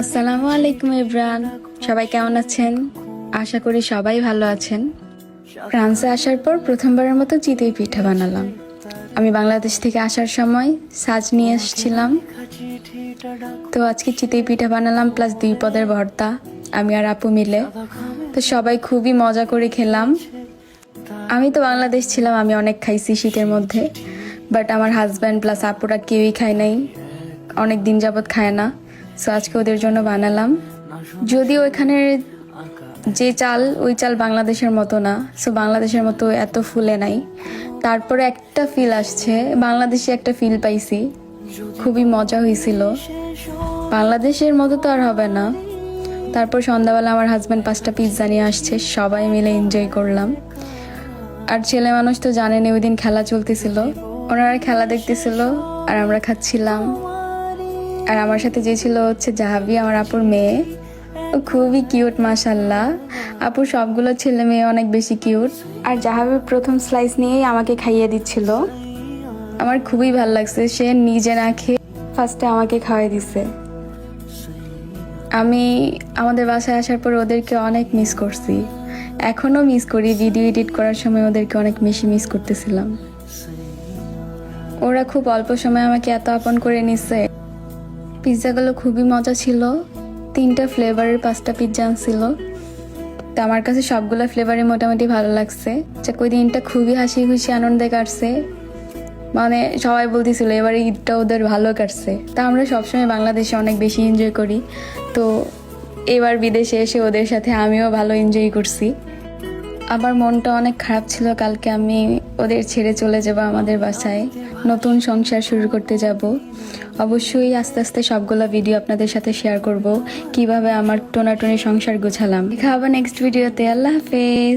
আসসালামু আলাইকুম ইব্রান সবাই কেমন আছেন? আশা করি সবাই ভালো আছেন। ফ্রান্সে আসার পর প্রথমবারের মতো চিতই পিঠা বানালাম। আমি বাংলাদেশ থেকে আসার সময় সাজ নিয়ে এসেছিলাম। তো আজকে চিতই পিঠা বানালাম প্লাস দুই পদের ভর্তা, আমি আর আপু মিলে। তো সবাই খুবই মজা করে খেলাম। আমি তো বাংলাদেশ ছিলাম, আমি অনেক খাইছি শীতের মধ্যে। বাট আমার হাজব্যান্ড প্লাস আপুরা কেউই খায় নাই। অনেক দিন যাবৎ খায় না। সো আজকে ওদের জন্য বানালাম। যদিও এখানে যে চাল, ওই চাল বাংলাদেশের মতো না সো বাংলাদেশের মতো এত ফুলে নাই। তারপরে একটা ফিল আসছে, বাংলাদেশে একটা ফিল পাইছি। খুবই মজা হয়েছিল। বাংলাদেশের মতো তো আর হবে না। তারপর সন্ধ্যাবেলা আমার হাজব্যান্ড পাঁচটা পিৎজা নিয়ে আসছে, সবাই মিলে এনজয় করলাম। আর ছেলে মানুষ তো জানেন, ওই দিন খেলা চলতেছিল। ওনারা খেলা দেখতেছিল, আর আমরা খাচ্ছিলাম। আর আমার সাথে যে ছিল হচ্ছে জাহাবি, আমার আপুর মেয়ে। খুবই কিউট মাশাল্লাহ আপুর সবগুলো ছেলে মেয়ে অনেক বেশি কিউট আর জাহাবি প্রথম স্লাইস নিয়েই আমাকে খাইয়ে দিচ্ছিল। আমার খুবই ভালো লাগছে, সে নিজে না খেয়ে ফার্স্টে আমাকে খাওয়াই দিছে। আমি আমাদের বাসায় আসার পর ওদেরকে অনেক মিস করছি। এখনও মিস করি ভিডিও এডিট করার সময় ওদেরকে অনেক বেশি মিস করতেছিলাম। ওরা খুব অল্প সময় আমাকে এত আপন করে নিছে। পিৎজাগুলো খুবই মজা ছিল। তিনটা ফ্লেভারের পাঁচটা পিৎজা ছিল তো আমার কাছে সবগুলো ফ্লেভারই মোটামুটি ভালো লাগছে। যাক ওই দিনটা খুবই হাসি খুশি আনন্দে কাটছে। মানে সবাই বলতেছিল, এবার ঈদটা ওদের ভালো কাটছে। তা আমরা সবসময় বাংলাদেশে অনেক বেশি এনজয় করি। তো এবার বিদেশে এসে ওদের সাথে আমিও ভালো এনজয় করছি। আমার মনটা অনেক খারাপ ছিল, কালকে আমি ওদের ছেড়ে চলে যাব আমাদের বাসায়। নতুন সংসার শুরু করতে যাব। অবশ্যই আস্তে আস্তে সবগুলো ভিডিও আপনাদের সাথে শেয়ার করব। কীভাবে আমার টোনাটনি সংসার গোছালাম। দেখা হবে নেক্সট ভিডিওতে আল্লাহ হাফেজ।